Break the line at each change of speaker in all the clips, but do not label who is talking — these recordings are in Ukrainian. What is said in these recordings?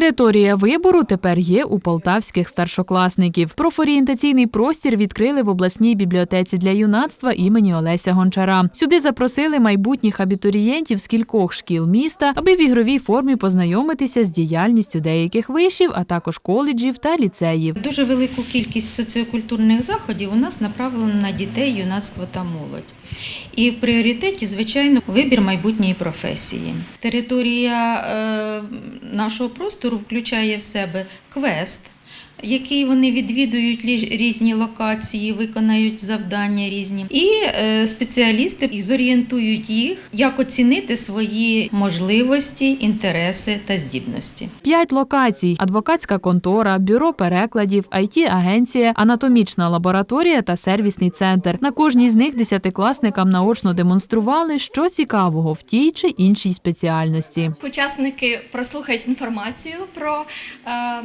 Територія вибору тепер є у полтавських старшокласників. Профорієнтаційний простір відкрили в обласній бібліотеці для юнацтва імені Олеся Гончара. Сюди запросили майбутніх абітурієнтів з кількох шкіл міста, аби в ігровій формі познайомитися з діяльністю деяких вишів, а також коледжів та ліцеїв.
Дуже велику кількість соціокультурних заходів у нас направлено на дітей, юнацтво та молодь. І в пріоритеті, звичайно, вибір майбутньої професії. Територія е, нашого простору включає в себе квест, який вони відвідують різні локації, виконають завдання різні, і е, спеціалісти зорієнтують їх, як оцінити свої можливості, інтереси та здібності.
П'ять локацій: адвокатська контора, бюро перекладів, it агенція анатомічна лабораторія та сервісний центр. На кожній з них десятикласникам наочно демонстрували, що цікавого в тій чи іншій спеціальності.
Учасники прослухають інформацію про е,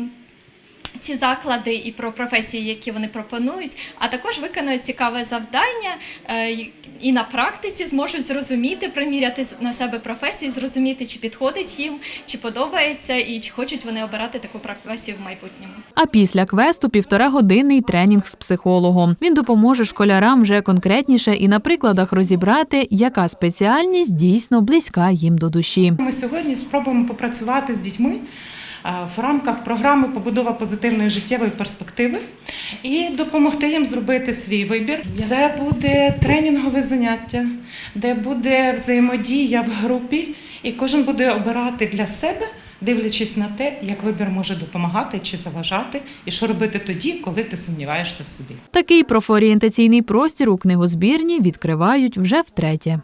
ці заклади і про професії, які вони пропонують, а також виконують цікаве завдання е, і на практиці зможуть зрозуміти, приміряти на себе професію, зрозуміти, чи підходить їм, чи подобається, і чи хочуть вони обирати таку професію в майбутньому.
А після квесту півторагодинний тренінг з психологом. Він допоможе школярам вже конкретніше і на прикладах розібрати, яка спеціальність дійсно близька їм до душі.
Ми сьогодні спробуємо попрацювати з дітьми в рамках програми Побудова позитивної життєвої перспективи і допомогти їм зробити свій вибір. Це буде тренінгове заняття, де буде взаємодія в групі, і кожен буде обирати для себе. Дивлячись на те, як вибір може допомагати чи заважати, і що робити тоді, коли ти сумніваєшся в собі.
Такий профорієнтаційний простір у книгозбірні відкривають вже втретє.